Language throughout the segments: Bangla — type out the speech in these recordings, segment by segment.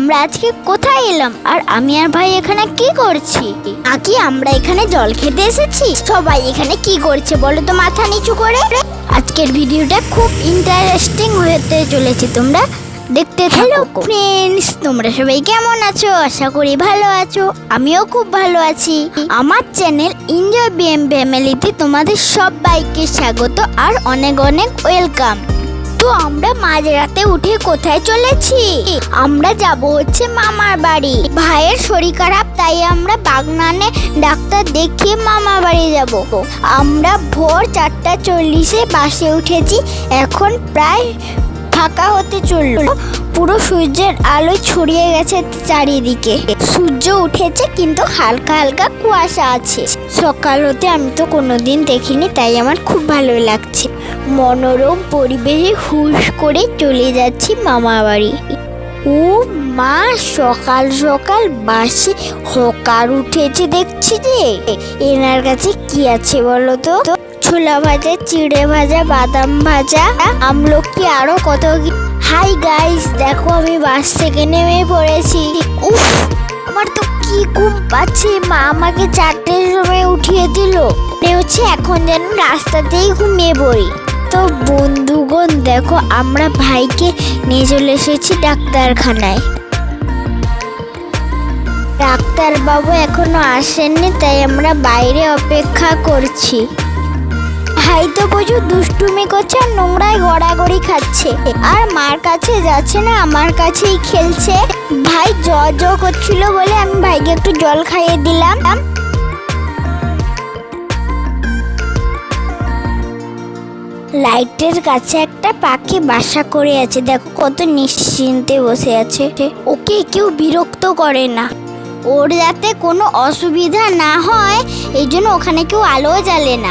আমরা আজকে কোথায় এলাম? আর আমি আর ভাই এখানে কি করছি? আকি আমরা এখানে জল খেতে এসেছি। সবাই এখানে কি করছে বলো তো মাথা নিচু করে? আজকের ভিডিওটা খুব ইন্টারেস্টিং হতে চলেছে তোমরা দেখতে হ্যালো ফ্রেন্ডস তোমরা সবাই কেমন আছো? আশা করি ভালো আছো। আমিও খুব ভালো আছি। আমার চ্যানেল এনজয় বিএম ফ্যামিলিতে তোমাদের সব সবাইকে স্বাগত আর অনেক অনেক ওয়েলকাম তো আমরা মাঝরাতে উঠে কোথায় চলেছি? আমরা যাব হচ্ছে মামার বাড়ি। ভাইয়ের শরীর খারাপ, তাই আমরা বাগনানে ডাক্তার দেখিয়ে মামা বাড়ি যাব। আমরা ভোর চারটা চল্লিশে বাসে উঠেছি, এখন প্রায় ফাঁকা হতে চলল। পুরো সূর্যের আলো ছড়িয়ে গেছে চারিদিকে। সূর্য উঠেছে কিন্তু হালকা হালকা কুয়াশা আছে। সকাল হতে আমি তো কোনোদিন দেখিনি, তাই আমার খুব ভালো লাগছে। মনোরম পরিবেশে হুশ করে চলে যাচ্ছি মামা বাড়ি। ও মা, সকাল সকাল বাসে হকার উঠেছে দেখছি যে। এনার কাছে কি আছে বলো তো? ছোলা ভাজা, চিড়ে ভাজা, বাদাম ভাজা, আমলকি আরও কত হাই গাইস দেখো আমি বাস থেকে নেমে পড়েছি। উফ, আমার তো কি ঘুম পাচ্ছে। মা আমাকে চারটের সময় উঠিয়ে দিল মনে হচ্ছে এখন যেন রাস্তাতেই ঘুমিয়ে পড়ি। তো বন্ধুগণ, দেখো আমরা ভাইকে নিয়ে চলে এসেছি ডাক্তারখানায়। ডাক্তার বাবু এখনও আসেননি, তাই আমরা বাইরে অপেক্ষা করছি। ভাই তো প্রচুর দুষ্টুমি করছে আর নোংরায় গড়াগড়ি খাচ্ছে। আর মার কাছে যাচ্ছে না, আমার কাছেই খেলছে। ভাই জ্বর জ্বর করছিল বলে আমি ভাইকে একটু জল খাইয়ে দিলাম। লাইটের কাছে একটা পাখি বাসা করে আছে, দেখো কত নিশ্চিন্তে বসে আছে। ওকে কেউ বিরক্ত করে না। ওর যাতে কোনো অসুবিধা না হয়, এই জন্য ওখানে কেউ আলো জ্বালে না।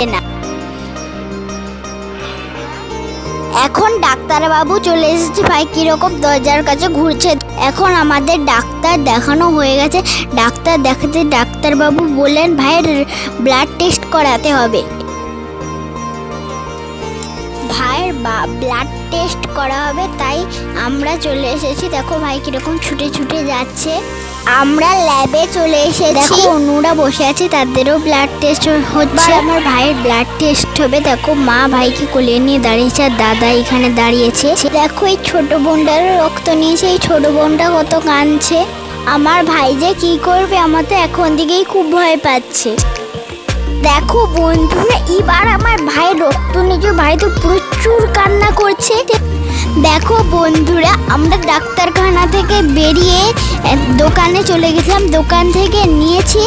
এখন ডাক্তারবাবু চলে এসেছে ভাই, কীরকম দরজার কাছে ঘুরছে। এখন আমাদের ডাক্তার দেখানো হয়ে গেছে। ডাক্তার দেখাতে ডাক্তারবাবু বললেন ভাইয়ের ব্লাড টেস্ট করাতে হবে। ভাইয়ের ব্লাড টেস্ট করা হবে, তাই আমরা চলে এসেছি। দেখো ভাই, কীরকম ছুটে ছুটে যাচ্ছে। আমরা ল্যাবে চলে এসেছি। দেখো অনুরা বসে আছে তাদেরও ব্লাড টেস্ট হচ্ছে। আমার ভাইয়ের ব্লাড টেস্ট হবে। দেখো মা ভাইকে কোলে নিয়ে দাঁড়িয়েছে আর দাদা এখানে দাঁড়িয়েছে। দেখো এই ছোট বোনটারও রক্ত নিয়েছে। এই ছোট বোনটা কত কাঁদছে। আমার ভাই যে কি করবে আমার তো এখন দিকেই খুব ভয় পাচ্ছে। দেখো বন্ধুরা এবার আমার ভাই রক্ত নিয়ে ভাই তো প্রচুর কান্না করছে। দেখো বন্ধুরা, আমরা ডাক্তারখানা থেকে বেরিয়ে দোকানে চলে গেছিলাম। দোকান থেকে নিয়েছি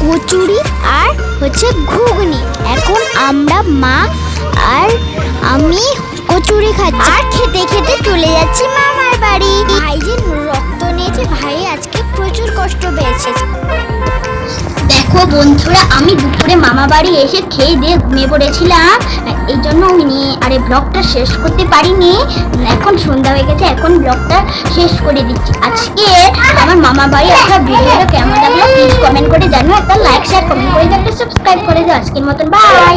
কচুরি আর হচ্ছে ঘুগনি। এখন আমরা মা আর আমি কচুরি খাচ্ছি। আর খেতে খেতে চলে যাচ্ছি মামার বাড়ি। ভাই যে রক্ত নিয়েছে ভাই আজকে প্রচুর কষ্ট পেয়েছে। দেখো বন্ধুরা, আমি দুপুরে মামা বাড়ি এসে খেয়ে দিয়ে ঘুমিয়ে পড়েছিলাম। এই জন্য আমি আরে ব্লগটা শেষ করতে পারিনি। এখন সন্ধ্যা হয়ে গেছে, এখন ব্লগটা শেষ করে দিচ্ছি। আজকে আমার মামা বাড়ি একটা ভিডিওটা কেমন লাগল প্লিজ কমেন্ট করে জানো একটা লাইক শেয়ার কমেন্ট করে দাও, একটা সাবস্ক্রাইব করে দাও। আজকের মতন বাই